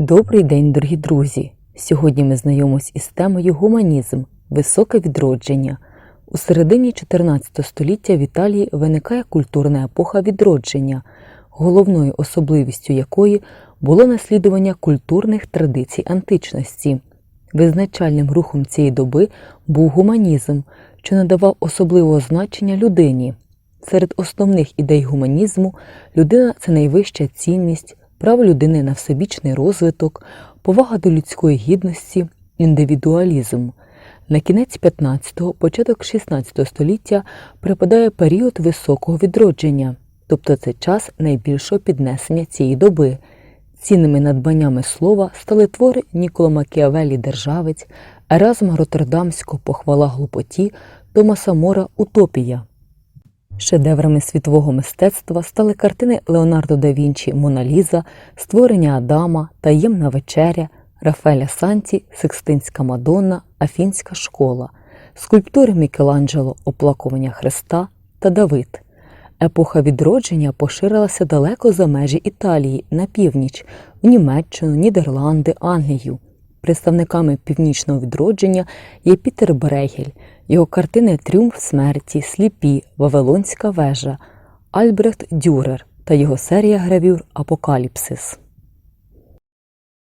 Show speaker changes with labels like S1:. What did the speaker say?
S1: Добрий день, дорогі друзі! Сьогодні ми знайомимось із темою гуманізм, високе відродження. У середині 14 століття в Італії виникає культурна епоха відродження, головною особливістю якої було наслідування культурних традицій античності. Визначальним рухом цієї доби був гуманізм, що надавав особливого значення людині. Серед основних ідей гуманізму людина це найвища цінність, право людини на всебічний розвиток, повага до людської гідності, індивідуалізм. На кінець 15-го, початок 16 століття припадає період високого відродження, тобто це час найбільшого піднесення цієї доби. Цінними надбаннями слова стали твори Нікола Макіавелі Державець, Еразма Роттердамського Похвала глупоті, Томаса Мора Утопія. Шедеврами світового мистецтва стали картини Леонардо да Вінчі Мона Ліза, Створення Адама, Таємна вечеря, Рафаеля Санті, Секстинська Мадонна, Афінська школа, скульптури Мікеланджело Оплакування Христа та Давид. Епоха відродження поширилася далеко за межі Італії на північ, в Німеччину, Нідерланди, Англію. Представниками північного відродження є Пітер Брегель, його картини Тріумф смерті, Сліпі, Вавилонська вежа, Альбрехт Дюрер та його серія гравюр Апокаліпсис.